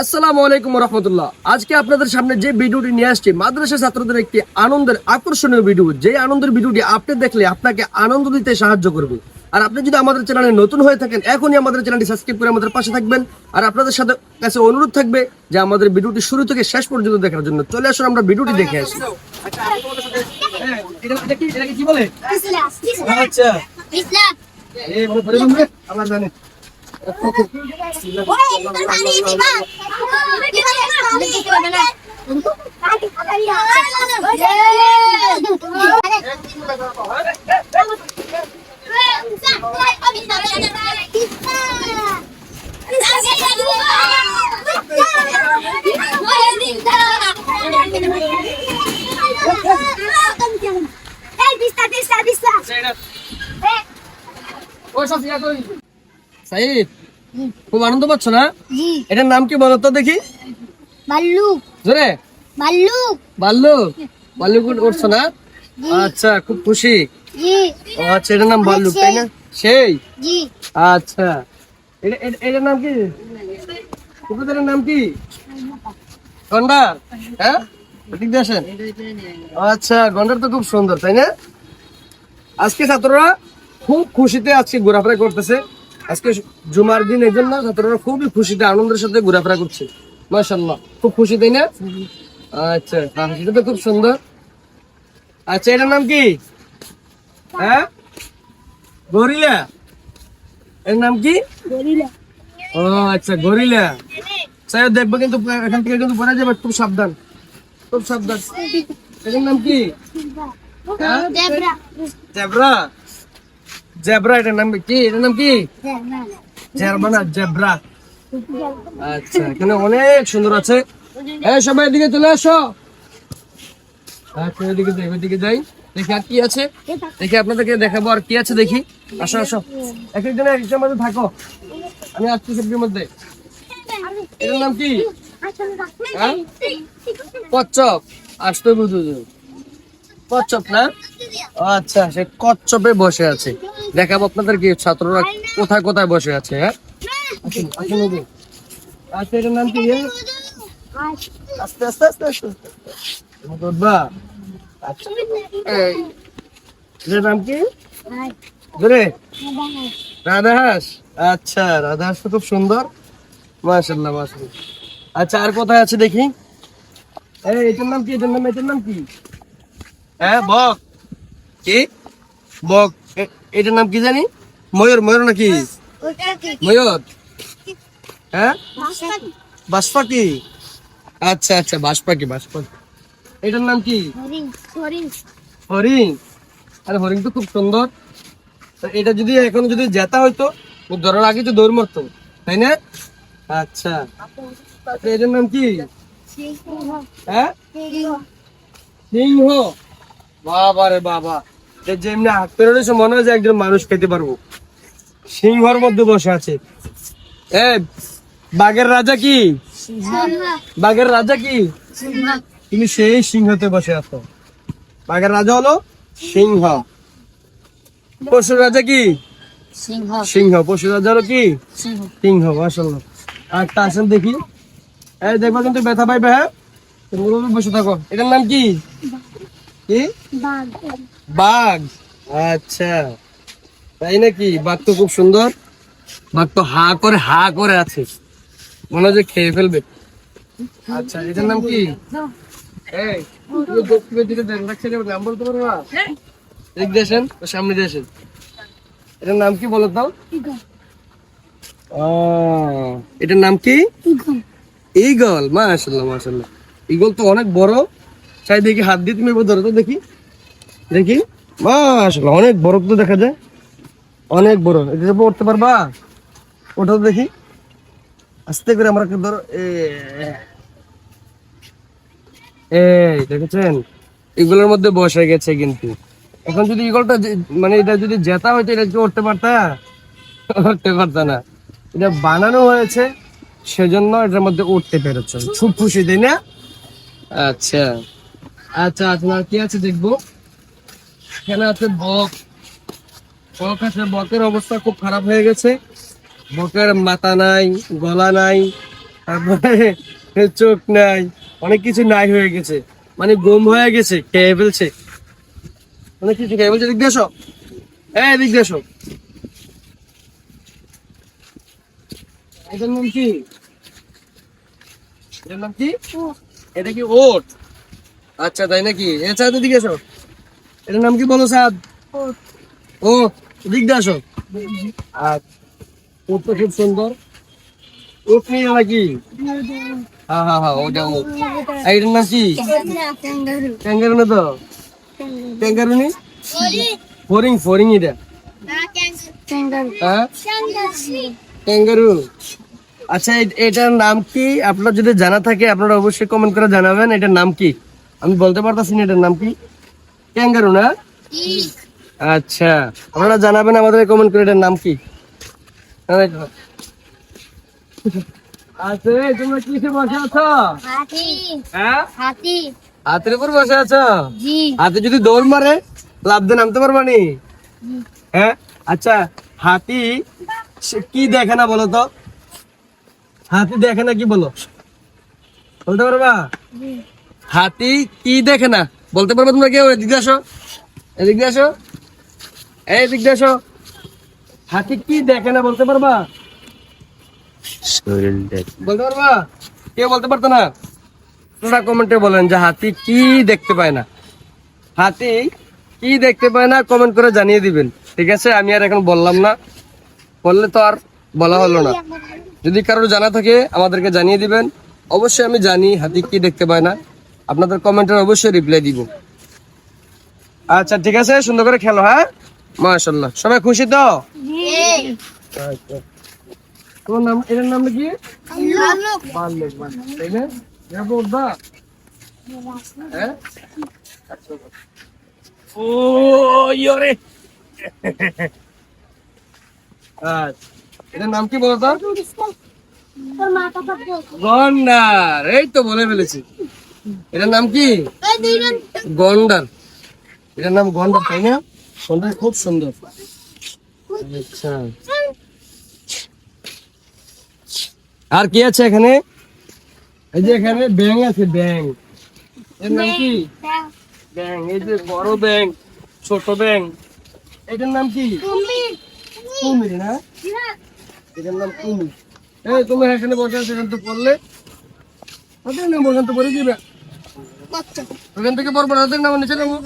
আসসালামু আলাইকুম রহমতুল্লাহ। আজকে আপনাদের সামনে যে ভিডিওটি নিয়ে আসছি মাদ্রাসা ছাত্রদের একটি আনন্দের আকর্ষণীয় ভিডিও। যে আনন্দের ভিডিওটি আপনি দেখলে আপনাকে আনন্দ দিতে সাহায্য করবে। আর আপনি যদি আমাদের চ্যানেলে নতুন হয়ে থাকেন এখনই আমাদের চ্যানেলটি সাবস্ক্রাইব করে আমাদের পাশে থাকবেন। আর আপনাদের সাথে কাছে অনুরোধ থাকবে যে আমাদের ভিডিওটি শুরু থেকে শেষ পর্যন্ত দেখার জন্য। চলে আসুন আমরা ভিডিওটি দেখে আসি। কি বলে? আচ্ছা। ইসলাম আমরা জানি ওই তোর পানি দিবা কি সাইদ খুব আনন্দ পাচ্ছ না? এটার নাম কি বলো তো দেখি? ভাল্লুক জোরে? ভাল্লুক উঠছো না? আচ্ছা খুব খুশি। আচ্ছা এটার নাম বাল্লুক তাই না? সেই? আচ্ছা। এটা এটা- এটার নাম কি? কুকুরের নাম কি? গন্ডার হ্যাঁ? ঠিক আসেন আচ্ছা গন্ডার তো খুব সুন্দর তাই না? আজকে ছাত্ররা খুব খুশিতে আজকে ঘোরাফেরা করতেছে। আজকে জুমার দিন এই জন্য ছাত্ররা খুবই খুশিতে আনন্দের সাথে ঘোরাফেরা করছে। মাশাল্লাহ খুব খুশি তাই না? আচ্ছা হ্যাঁ, সেটা তো খুব সুন্দর। আচ্ছা এটার নাম কি? হ্যাঁ? গরিলা। এর নাম কি? গরিলা। ও আচ্ছা গরিলা। স্যার দেখব কিন্তু এখান থেকে কিন্তু পড়া যাবে খুব সাবধান। খুব সাবধান। এটার নাম কি? হ্যাঁ? জেব্রা জেব্রা জেব্রা এটার নাম কি? এটার নাম কি? জেব্রা জেব্রা আচ্ছা এখানে অনেক সুন্দর আছে। হ্যাঁ সবাই এদিকে চলে আসো। আচ্ছা এদিকে যাই ওইদিকে যাই। দেখি আর কি আছে। দেখি আপনাদেরকে দেখাবো আর কি আছে দেখি। আসো আসো। এক একজনে মধ্যে থাকো। আমি আসছি সবজির মধ্যে। এটার নাম কি? হ্যাঁ? কচ্ছপ। আসতে বুঝু কচ্ছপ না? আচ্ছা সে কচ্চপে বসে আছে। দেখাবো আপনাদের কি ছাত্ররা কোথায় কোথায় বসে আছে হ্যাঁ? আসুন আসুন আচ্ছা এটার নাম কি আস্তে আস্তে আস্তে আস্তে আস্তে। উঠবা। আচ্ছা। এটার নাম কি? ধরে রাধাহাঁস। আচ্ছা রাধাহাঁস তো খুব সুন্দর। মাশাল্লাহ মাশাল্লাহ আচ্ছা আর কোথায় আছে দেখি? এই এটার নাম কি? এটার নাম এটার নাম কি? হ্যাঁ বক। কি? বক। এটার নাম কি জানি? ময়ূর ময়ূর নাকি? ময়ূর। হ্যাঁ? ভাষা বাসপাখি আচ্ছা আচ্ছা বাসপাখি বাসপাখি এটার নাম কি? হরিণ আরে হরিণ তো খুব সুন্দর। এটা যদি এখন যদি জেতা হইতো ধরার আগে তো দৌড় মারতো তাই না? আচ্ছা। এটার নাম কি? হ্যাঁ? সিংহ। বাবা রে বাবা। যেমনি হাত পেরে রয়েছে মনে হয় যে একজন মানুষ খেতে পারব। সিংহর মধ্যে বসে আছে। এ বাঘের রাজা কি? বাঘের রাজা কি? তুমি সেই সিংহতে বসে আছো। বাঘের রাজা হলো সিংহ। পশুর রাজা কি? সিংহ। সিংহ। পশু রাজা হলো কি? সিংহ। সিংহ মাসাল্লাহ আরেকটা আসেন দেখি। এই দেখব কিন্তু ব্যথা পাইবে হ্যাঁ? বসে থাকো। এটার নাম কি? কি? বাঘ। আচ্ছা। তাই নাকি? বাঘ তো খুব সুন্দর। বাঘ তো হা করে হা করে আছে। মনে হয় খেয়ে ফেলবে। আচ্ছা এটার নাম কি? এই সামনে দেশেন এটার নাম কি বলো তো? আহ, এটার নাম কি? ইগল মাশাল্লাহ মাশাল্লাহ ইগল তো অনেক বড়। চাই দেখি হাত দিয়ে তুমি এবার ধরো তো, দেখি। দেখি। মাশাল্লাহ অনেক বড় তো দেখা যায়। অনেক বড় এটা উঠতে পারবা। ওটা তো দেখি। আস্তে করে আমরা ধরো এই দেখেছেন? এগুলোর মধ্যে বসে গেছে কিন্তু। এখন যদি ইগলটা মানে এটা যদি জেতা হয়তো এটা কি উঠতে পারতা? উঠতে পারতা না। এটা বানানো হয়েছে, সেজন্য এটার মধ্যে উঠতে পেরেছে। খুব খুশি, তাই না? আচ্ছা। আচ্ছা আপনার কি আছে দেখব? এখানে আছে বক। বক আছে, বকের অবস্থা খুব খারাপ হয়ে গেছে। বকের মাথা নাই, গলা নাই, তারপরে চোখ নাই, অনেক কিছু নাই হয়ে গেছে। মানে গম হয়ে গেছে, খেয়ে ফেলছে। অনেক কিছু খেয়ে ফেলছে দিক এই দিক দিয়ে এটার নাম কি? এটার নাম কি? এটা কি ওট? আচ্ছা তাই নাকি? এছাড়া দিকে আসো এটার নাম কি বলো সাদ ও দিক দিয়ে আসো। আচ্ছা ওট তো খুব সুন্দর। ওট নিয়ে নাকি হ্যাঁ হ্যাঁ হ্যাঁ ওটা ওট আর এটার নাম কি? ক্যাঙ্গারু। না তো? ক্যাঙ্গারু নি? ফরিং ফরিং এটা। হ্যাঁ ক্যাঙ্গারু। আচ্ছা এটার নাম কি? আপনার যদি জানা থাকে আপনারা অবশ্যই কমেন্ট করে জানাবেন এটার নাম কি? আমি বলতে পারতাছি না এটার নাম কি? ক্যাঙ্গারু না? আচ্ছা আপনারা জানাবেন আমাদের কমেন্ট করে এটার নাম কি? আচ্ছা তোমরা কিসে বসে আছো? হ্যাঁ? হাতি। হাতের উপর বসে আছো? হাতে যদি দৌড় মারে লাভ দিয়ে নামতে পারবা নি? হ্যাঁ? আচ্ছা হাতি কি দেখে না বলো তো? হাতি দেখে না কি বলো? বলতে পারবা? হাতি কি দেখে না? বলতে পারবে তোমরা কেউ? এদিক দিয়ে আসো। এদিক দিয়ে হাতি কি দেখে না বলতে পারবা? বলতে পারবা? কেউ বলতে পারতো না? কমেন্টে বলেন যে হাতি কি দেখতে পায় না। হাতি কি দেখতে পায় না কমেন্ট করে জানিয়ে দিবেন। ঠিক আছে? আমি আর এখন বললাম না। বললে তো আর বলা হলো না। যদি কারোর জানা থাকে, আমাদেরকে জানিয়ে দিবেন। অবশ্যই আমি জানি হাতি কি দেখতে পায় না। আপনাদের কমেন্টের অবশ্যই রিপ্লাই দিব। আচ্ছা ঠিক আছে সুন্দর করে খেলো হ্যাঁ? মাশাল্লাহ সবাই খুশি তো? আচ্ছা। তোমার নাম এটার নাম কি? তাই না? হ্যাঁ? আচ্ছা। ও ইয়োরে। আচ্ছা। এটার নাম কি বলতো গন্ডার এই তো বলে ফেলেছি। এটার নাম কি? গন্ডার। এটার নাম গন্ডার তাই না? গন্ডার খুব সুন্দর। আচ্ছা। আর কি আছে এখানে? এই যে এখানে ব্যাং আছে ব্যাং এর নাম কি? ব্যাং এই যে বড় ব্যাং ছোট ব্যাং এটার নাম কি? কুমির। না? এটার নাম কুমির। এই তুমি এখানে বসে আছো এখান থেকে পড়লে। ওদের নাম দিবে ওখান থেকে পড়ব না ওদের নাম নিচে নামো।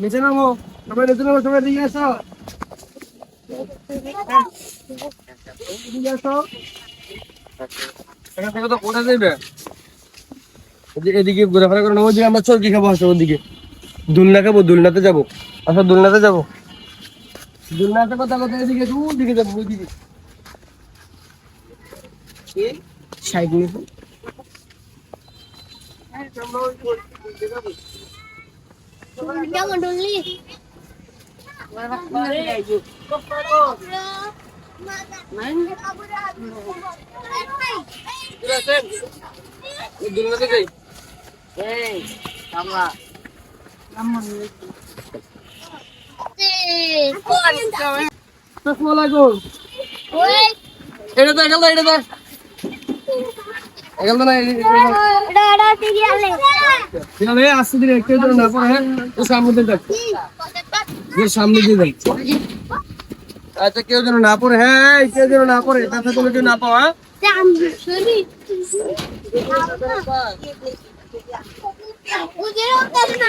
নিচে নামো। সবাই নিচে নামো সবাই দিকে আসো। এখান থেকে তো পড়ে যাবে এদিকে- ঘোরাফেরা করে নেব ওদিকে আমরা চরকি খাব আসো ওদিকে। দুলনা খাব দুলনাতে যাব। আচ্ছা দুলনাতে যাব। দুলনাতে কথা কথা এদিকে দূর দিকে যাব ওইদিকে। সাইড নিয়ে কেমন ডুললি চশমা লাগো এটা তো এগাল এটা তো এগাল না এখানে আসতে একটু যেন না পড়ে হ্যাঁ ও সামনে দিয়ে দেখ। যে সামনে দিয়ে দেখ। আচ্ছা কেউ যেন না পড়ে হ্যাঁ কেউ যেন না পড়ে তাতে তুমি কেউ না পাও হ্যাঁ? কেউ তোমার ব্যথা না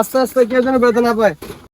আস্তে আস্তে কেউ যেন বেদনা পায়।